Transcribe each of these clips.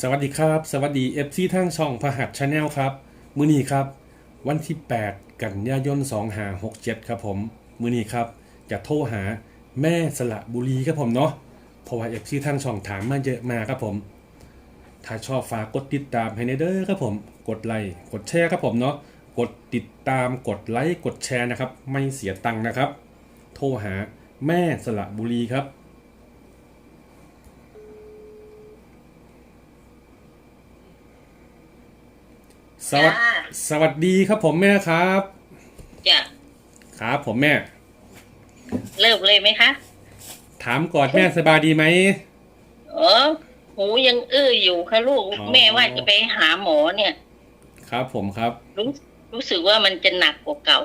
สวัสดีครับ สวัสดีเอฟซีทางช่องพหัสชาแนลครับ มือนี้ครับ วันที่ 8 กันยายน2หา67 ครับผม มือนี้ครับ จะโทรหาแม่สละบุรีครับผมเนาะเพราะว่าเอฟซีทางช่องถามมาเยอะมากครับผม ถ้าชอบฝากกดติดตามให้ในเด้อครับผม กดไลค์กดแชร์ครับผมเนาะกดติดตามกดไลค์กดแชร์นะครับ ไม่เสียตังค์นะครับ โทรหาแม่สละบุรีครับ สวัสจ้าสวัสดีครับผมแม่ครับจะครับผมแม่ เริ่มเลยไหมคะถามก่อนแม่สบายดีไหม เออหูยังอื้ออยู่ค่ะลูก อ๋อ แม่ว่าจะไปหาหมอเนี่ย ครับผมครับ รู้รู้สึกว่ามันจะหนักกว่าเก่า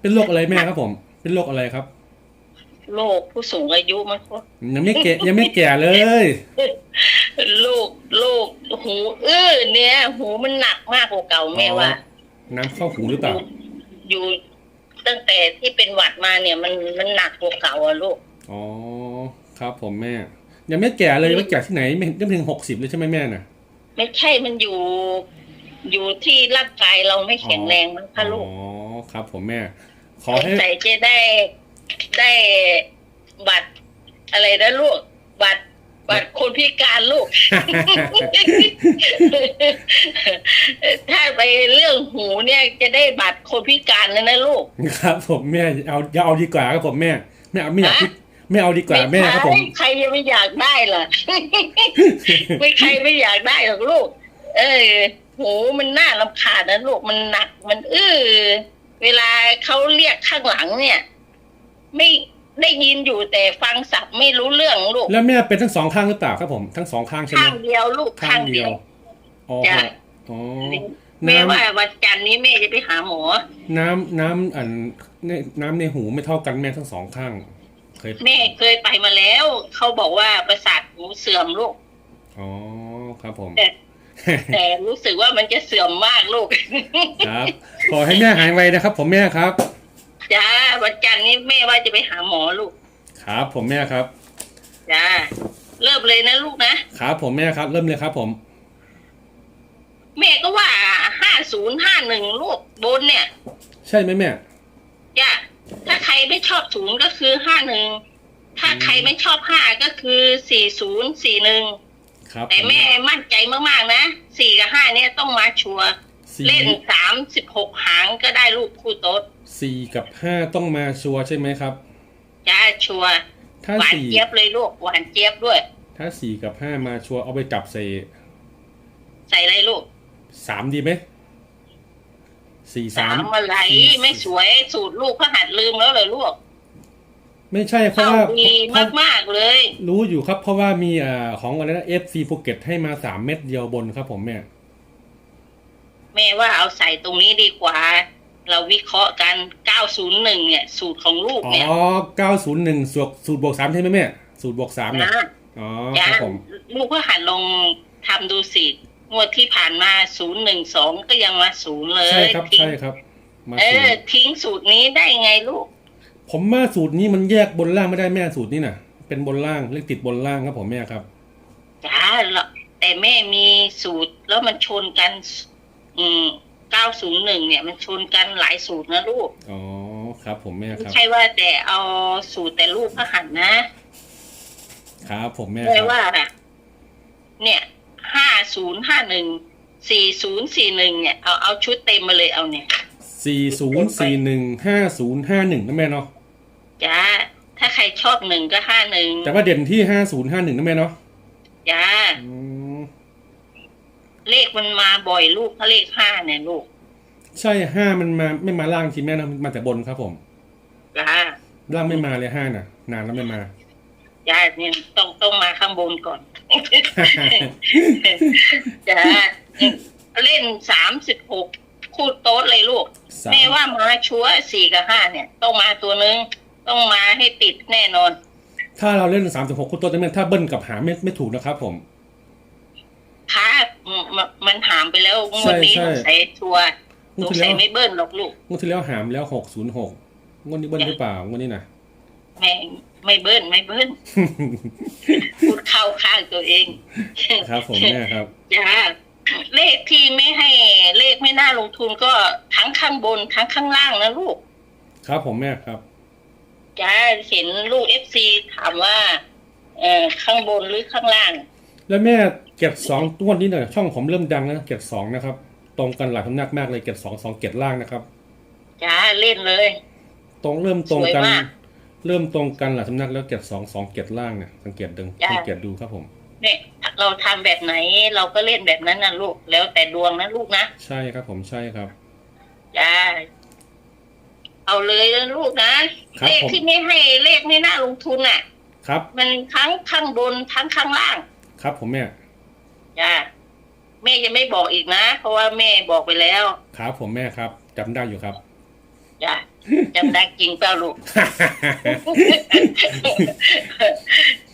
เป็นโรคอะไรแม่ครับผม เป็นโรคอะไรครับ โรคผู้สูงอายุมันก็ยังไม่แก่ยังไม่แก่เลยโรคโรคหูอื้อเนี่ย หูมันหนักมากกว่าเก่าแม่ว่าน้ำเข้าหูหรือเปล่า อยู่ตั้งแต่ที่เป็นหวัดมาเนี่ย มันมันหนักกว่าเก่าอะลูกอ๋อครับผมแม่ ยังไม่แก่เลยไม่แก่ที่ไหนไม่ยังไม่ถึงหกสิบเลยใช่ไหมแม่น่ะ ไม่ใช่มันอยู่ อยู่ที่ร่างกายเราไม่แข็งแรงมั้งคะลูกอ๋อครับ ผมแม่ ขอสงให้สัยจะได้ ได้บัตรอะไรนะลูก บัตรบัตรคนพิการลูก ถ้าไปเรื่องหูเนี่ยจะได้บัตรคนพิการแล้วนะลูก ครับ ผมแม่เอาอย่าเอาดีกว่าครับผมแม่ไม่เอาไม่อยากคิดไม่เอาดีกว่าแม่ครับผมไใช่ใครยังไม่อยากได้ล่ะไม่ใครไม่อยากได้หรอกลูก เออหูมันน่ารำคาญนะลูกมันหนักมันอื้อเวลาเขาเรียกข้างหลังเนี่ย ไม่ได้ยินอยู่แต่ฟังสับไม่รู้เรื่องลูกแล้วแม่เป็นทั้งสองข้างหรือเปล่าครับผมทั้งสองข้างใช่ไหมข้างเดียวลูกข้าข้างงเดีเดียยววอ๋อจ้ะอ๋อแม่น้ำว่าวันจันทร์นี้แม่จะไปหาหมอ น้ำน้ำอันในน้ำในหูไม่เท่ากันแม่ทั้งสองข้างเคยแม่เคยไปมาแล้ว เขาบอกว่าประสาทหูเสื่อมลูกอ๋อครับผมแต่แต่รู้สึกว่ามันจะเสื่อมมากลูก ครับ ขอให้แม่หายไวนะครับ ผมแม่ครับ จ้าวันจันทร์นี้แม่ว่าจะไปหาหมอลูก ครับผมแม่ครับ จ้า เริ่มเลยนะลูกนะ ครับผมแม่ครับ เริ่มเลยครับผม แม่ก็ว่าห้าศูนย์ห้าหนึ่งลูกบนเนี่ย ใช่ไหมแม่ จ้า ถ้าใครไม่ชอบศูนย์ก็คือห้าหนึ่ง ถ้าใครไม่ชอบห้าก็คือสี่ศูนย์สี่หนึ่ง ครับแต่แม่มั่นใจมากๆนะสี่กับห้าเนี่ยต้องมาชัวร์ สี่เล่นสามสิบหกหางก็ได้ลูกคู่โต๊ด สี่กับห้าต้องมาชัวร์ใช่ไหมครับ จ้าชัวร์ถ้าหวานสี่เจี๊ยบเลยลูกหวานเจี๊ยบด้วย ถ้าสี่กับห้ามาชัวร์เอาไปจับใส่ใส่อะไรลูกสามดีไหมสี่สาสามมอะไรสี่ไม่สวยสูตรลูกพระหัดลืมแล้วเลยลูกไม่ใช่เพราะเข้าว่าดีเพราะมากๆเลย รู้อยู่ครับ เพราะว่ามีอ่าของอะไรนะเอฟซีภูเก็ตให้มาสามเม็ดเดียวบนครับผมแม่ แม่ว่าเอาใส่ตรงนี้ดีกว่า เราวิเคราะห์กัน 901 เนี่ย สูตรของลูกอ๋อเนี่ยเก้าศูนย์หนึ่งสูตรสูตรบวกสามใช่ไหมแม่ สูตรบวกสามนะนะอ๋อคย่ารับผมลูกก็หันลงทำดูสิงวดที่ผ่านมา 012 ก็ยังมาศูนย์เลยใช่ครับทิ้งใช่ครับ มาเอสูอตรทิ้งสูตรนี้ได้ไงลูก ผมมาสูตรนี้มันแยกบนล่างไม่ได้แม่สูตรนี้น่ะ เป็นบนล่างเลขติดบนล่างครับผมแม่ครับ จ้าแล้วแต่แม่มีสูตรแล้วมันชนกัน อืม 901เนี่ยมันชนกันหลายสูตรนะลูก อ๋อ ครับ ผมแม่ไม่ครับ ใช่ว่าแต่เอาสูตรแต่ลูกพระหันนะครับ ผมแม่ไม่ครับ ว่าเนี่ยห้าศูนย์ห้าหนึ่งสี่ศูนย์สี่หนึ่งเนี่ยเอาเอาชุดเต็มมาเลยเอาเนี่ย สี่ศูนย์สี่หนึ่งห้าศูนย์ห้าหนึ่งนะแม่เนาะ จ้า ถ้าใครชอบหนึ่งก็ห้าหนึ่งแต่ว่าเด่นที่ห้าศูนย์ห้าหนึ่งนะแม่เนาะจ้า อืม เลขมันมาบ่อยลูกเขาเลขห้าเนี่ยลูก ใช่ห้ามันมาไม่มาล่างทีแม่นะมันมาแต่บนครับผมจ้าล่างไม่มาเลยห้าน่ะ นานแล้วไม่มาจ้าเนี่ยต้องต้องมาข้างบนก่อนจ้าเล่นสามสิบหกคู่โต๊ดเลยลูกสามแม่ว่ามาชัวร์สี่กับห้าเนี่ย ต้องมาตัวนึงต้องมาให้ติดแน่นอน ถ้าเราเล่นสามสิบหกคู่ตัวจะแม่ถ้าเบิ้ลกับหาไม่ไม่ถูกนะครับผม ค่ะมันมันหามไปแล้วงวดนี้ใช่สใช่งสัยชัวร์งสวดงที่สัแล้ยวไม่เบิ้ลหรอกลูกงวดที่แล้วหามแล้วหกศูนย์หกงวดนี้เบิ้ลหรือเปล่างวดนี้นะไม่ไม่เบิ้ลไม่เบิ้ลพูดเข้าข้างตัวเอง ครับผมแม่ครับจ้าเลขที่ไม่ให้เลขไม่น่าลงทุนก็ทั้งข้างบนทั้งข้างล่างนะลูก ครับผมแม่ครับจ้าเห็นลูกเอฟซีถามว่า เอ่อข้างบนหรือข้างล่าง แล้วแม่ เก็บสองตัวนนี้หน่อยช่องผมเริ่มดังแล้วนะเก็บสองนะครับ ตรงกันหลายสำนักมากเลยเก็บสองสองเก็บล่างนะครับจ้าเล่นเลย ตรงเริ่มตรงกันสวยมากเริ่มตรงกันหลายสำนักแล้วเก็บสองสองเก็บล่างเนี่ยสังเกตดึงจ้ะสังเกตดูครับผมเนี่ยเราทำแบบไหนเราก็เล่นแบบนั้นนะลูกแล้วแต่ดวงนะลูกนะใช่ครับผมใช่ครับจ้าเอาเลยนะลูกนะครับเลขผมที่ไม่ให้เลขไม่น่าลงทุนอะ ครับ มันทั้งข้างบนทั้งข้างล่าง ครับผมแม่ จ้าแม่ยังไม่บอกอีกนะ เพราะว่าแม่บอกไปแล้ว ครับผมแม่ครับจำได้อยู่ครับ จ้าจำได้จริงเปล่าลูก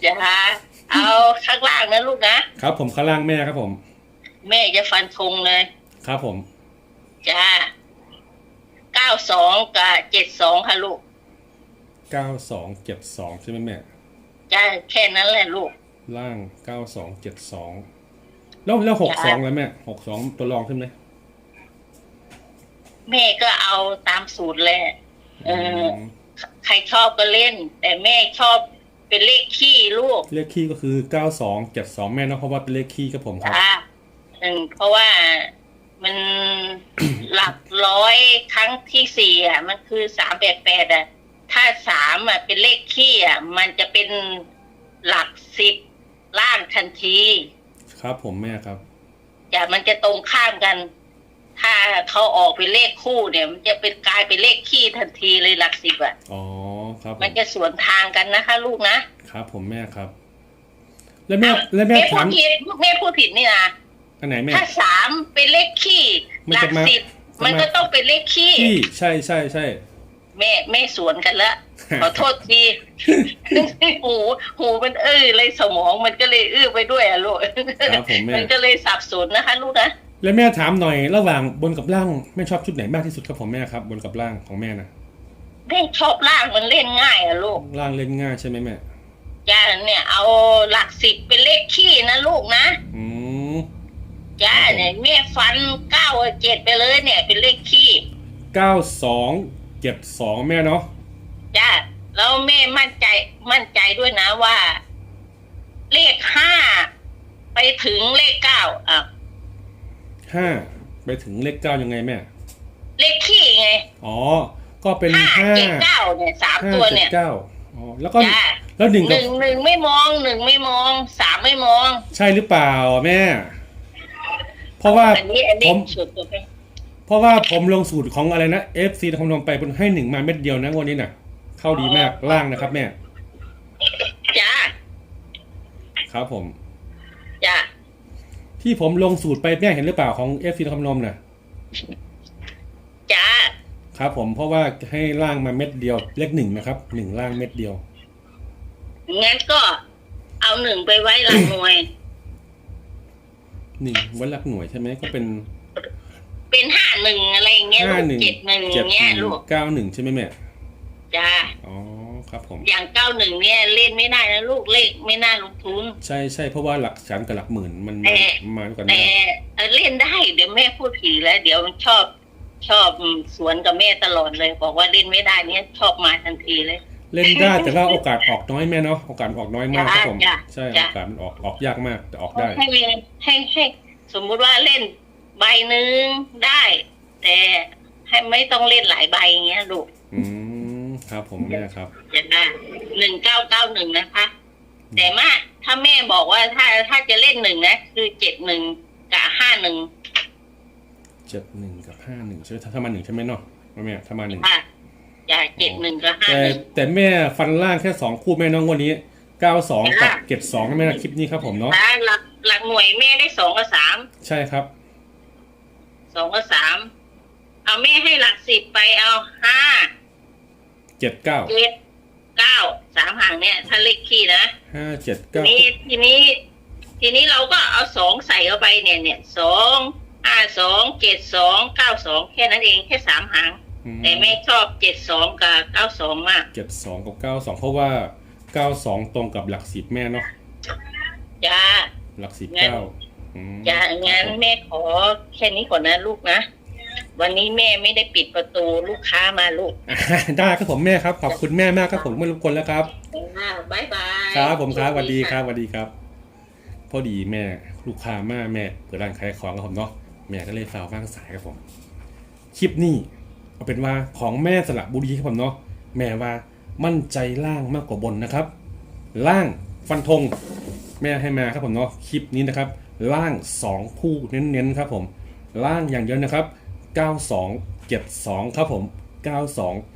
จ้าเอาข้างล่างนะลูกนะ ครับผมข้างล่างแม่ครับผม แม่จะฟันธงเลย ครับผม จ้าเก้าสองกับเจ็ดสองค่ะลูกเก้าสองเจ็ดสองใช่ไหมแม่ จ้าแค่นั้นแหละลูก ล่างเก้าสองเจ็ดสอง แล้วแล้วหกสองจ้ะแล้วแม่หกสองตัวรองใช่ไหมแม่ก็เอาตามสูตรแหละเออมใครชอบก็เล่น แต่แม่ชอบเป็นเลขขี้ลูก เลขคี่ก็คือเก้าสองเจ็ดสองแม่เนอะเพราะว่าเป็นเลขคี่ครับผมครับจ้าอืมเพราะว่ามันหลักร้อยครั้งที่สี่อะ มันคือสามแปดแปดอะ ถ้าสามอะเป็นเลขขี้อะ มันจะเป็นหลักสิบล่างทันที ครับผมแม่ครับจะมันจะตรงข้ามกัน ถ้าเขาออกเป็นเลขคู่เนี่ย มันจะเป็นกลายเป็นเลขขี้ทันทีเลยหลักสิบอะอ๋อครับผมันมจะสวนทางกันนะคะ ลูกนะครับผมแม่ครับ แล้วแม่แล้วแม่แม่พูถาดมผิดแม่พูดผิดนี่นะอันไหนแม่ ถ้าสามเป็นเลขขี้มันหลัจะกมาสิบจะมามัมันก็ต้องเป็นเลขขี้ที่ใช่ใช่ใช่ แม่แม่สวนกันละขอโทษทีหูหูมันเอ้ยเลยสมองมันก็เลยอื้อไปด้วยอะลูกครับผมแม่มันก็เลยสับสนนะคะ ลูกนะแล้วแม่ถามหน่อยระหว่างบนกับล่างแม่ชอบชุดไหนมากที่สุดครับผมแม่ครับ บนกับล่างของแม่นะแม่ชอบล่างมันเล่นง่ายอะลูกล่างเล่นง่ายใช่ไหมแม่จ้าเนี่ยเอาหลักสิบเป็นเลขขี้นะลูกนะอืมจ้าเนี่ยแม่ฟันเก้าเจ็ดไปเลยเนี่ย เป็นเลขขี้เก้าสองเจ็ดสองแม่เนาะจ้าแล้วแม่มั่นใจมั่นใจด้วยนะว่า เลขห้าไปถึงเลขเก้าอะห้าไปถึงเลขเก้ายังไงแม่ เลขขี้ไง อ๋อ ก็เป็นห้าห้าเจ็ดเก้าเนี่ยสามห้าตัวเจ็เนี่ดยเก้าอ๋อแล้วก็จ้าแล้วหนึ่งหกับนึ่งหนึ่งไม่มองหนึ่งไม่มองสามไม่มอง ใช่หรือเปล่าแม่ เพราะว่าอันนี้อันนี้ผมสุดตัวไป เพราะว่าผมลงสูตรของอะไรนะ FC ทำนมไปเป็นให้หนึ่งมาเม็ดเดียวนะงวันนี้น่ะ เข้าดีมากล่างนะครับแม่ จ้าครับผม จ้าที่ผมลงสูตรไปแม่เห็นหรือเปล่าของ FC ทำนมน่ะ จ้าครับผมเพราะว่าให้ล่างมาเม็ดเดียวเลขหนึ่งนะครับหนึ่งล่างเม็ดเดียว งั้นก็เอาหนึ่งไปไว้หลังหน่วยหนึ่งวันหลักหน่วยใช่ไหมก็เป็น เป็นห้าหนึ่งอะไรอย่างเงี้ยห้าลูกหนึ่งเจ็ดหนึ่งอเจ็ดย่างหเงี้ยนึ่งลูกเก้าหนึ่งใช่ไหมแม่จ้าอ๋อครับผม อย่างเก้าหนึ่งเนี่ยเล่นไม่ได้นะลูกเลขไม่น่าลงทุน ใช่ใช่เพราะว่าหลักแสนกับหลักหมื่นมันแต่มาด้วยกันแต่ได้เอ่อเล่นได้เดี๋ยวแม่พูดผีแล้ว เดี๋ยวมันชอบชอบสวนกับแม่ตลอดเลย บอกว่าเล่นไม่ได้เนี่ยชอบมาทันทีเลย เล่นได้แต่ว่าโอกาสออกน้อยแม่เนาะโอกาสออกน้อยมากครับผมจ้ะใช่จ้ะโอกาสมันออกออกยากมากแต่ออกได้ให้เล่นให้ให้สมมุติว่าเล่น ใบหนึ่งได้ แต่ให้ไม่ต้องเล่นหลายใบอย่างเงี้ยลูกอืมครับผมแม่ครับจะได้หนึ่งเก้าเก้าหนึ่งนะคะ แต่มาถ้าแม่บอกว่าถ้าถ้าจะเล่นหนึ่งนะ คือเจ็ดหนึ่งกับห้าหนึ่งเจ็ดหนึ่งกับห้าหนึ่งใช่ไหมถ้ามาหนึ่งใช่ไหมเนาะแม่ถ้ามาหนึ่งค่ะอย่าเจ็ดหนึ่งกับห้าแต่หนึ่งแต่แม่ฟันล่างแค่สองคู่แม่น้องวันนี้เก้าสองกับค่ะเจ็ดสองนะแม่นะคลิปนี้ครับผมเนาะนะหลักหลักหน่วยแม่ได้สองกับสามใช่ครับ สองกับสามเอาแม่ให้หลักสิบไปเอาห้าเจ็ดเก้าเจ็ดเก้าสามห่างเนี่ยถ้าเลขขี้นะห้าเจ็ดทีเก้านี้ทีนี้ ทีนี้เราก็เอาสองใส่เข้าไปเนี่ยเนี่ยสองห้าสองเจ็ดสองเก้าสองแค่นั้นเองแค่สามหางแต่แม่ชอบเจ็ดสองกับเก้าสองมากเจ็ดสองกับเก้าสองเพราะว่าเก้าสองตรงกับหลักสิบแม่เนาะจ้า หลักสิบงั้น เก้า อืมจ้างั้นครับผมแม่ขอแค่นี้ก่อนนะลูกนะ วันนี้แม่ไม่ได้ปิดประตูลูกค้ามาลูกอ่าได้ครับผมแม่ครับ ขอบคุณแม่มากครับผมไม่รบกวนแล้วครับอ่าบายบายครับผมครับสวัสดีะครับสวัสดีครับ พอดีแม่ลูกค้ามาแม่เปิดร้านขายของครับผมเนาะแม่ก็เลยฝากว่างสายครับผม คลิปนี้เอาเป็นว่าของแม่สระบุรีครับผมเนาะแม่ว่ามั่นใจล่างมากกว่าบนนะครับ ล่างฟันธงแม่ให้มาครับผมเนาะคลิปนี้นะครับ ล่าง 2 คู่เน้นๆครับผม ล่างอย่างเดียวนะครับ 9272 ครับผม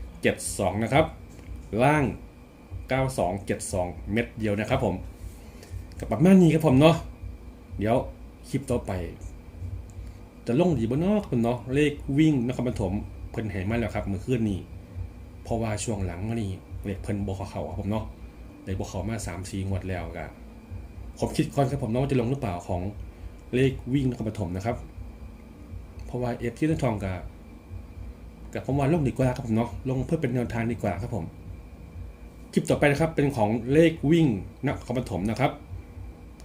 9272 นะครับ ล่าง 9272 เม็ดเดียวนะครับผมกับประมาณนี้ครับผมเนาะเดี๋ยวคลิปต่อไป จะลงดีบ่เนาะคุณเนาะเลขวิ่งนครปฐมเพิ่นให้มาแล้วครับเมื่อคืนนี้เพราะว่าช่วงหลังมานี่เลขเพิ่นบ่เขาเขาครับผมเนาะเลยบ่เข้ามา3 4งวดแล้วก็ ผมคิดก่อนครับผมเนาะว่าจะลงหรือเปล่าของเลขวิ่งนครปฐมนะครับ เพราะว่าเอฟที่ต้นทองกับกับผมว่าลงดีกว่าครับผมเนาะลงเพื่อเป็นแนวทางดีกว่าครับผมคลิปต่อไปนะครับเป็นของเลขวิ่งนครปฐมนะครับ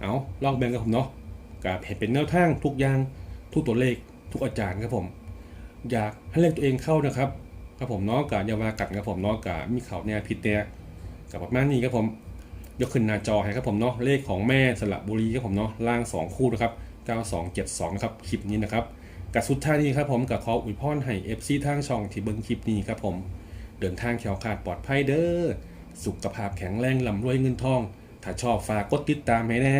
เอาลองแบ่งกับผมเนาะกับเห็นเป็นแนวทางทุกอย่างทุกตัวเลขทุกอาจารย์ครับผม อยากให้เลขตัวเองเข้านะครับครับผมเนาะกับอยาวากัดครับผมเนาะกับมีเขาเนี่ผิดเนี่ยกับประมาณนี้ครับผม ยกขึ้นหน้าจอให้ครับผมเนาะเลขของแม่สระบุรีครับผมเนาะล่าง 2 คู่นะครับ 9272ครับคลิปนี้นะครับกับสุดท้ายนี้ครับผมกับขออวยพรให้ FC ทางช่องที่เบิ่งคลิปนี้ครับผมเดินทางแขวขาดปลอดภัยเด้อสุขภาพแข็งแรงลำรวยเงินทอง ถ้าชอบฝากกดติดตามให้แน่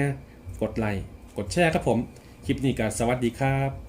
กดไลค์กดแชร์ครับผม คลิปนี้ก็สวัสดีครับ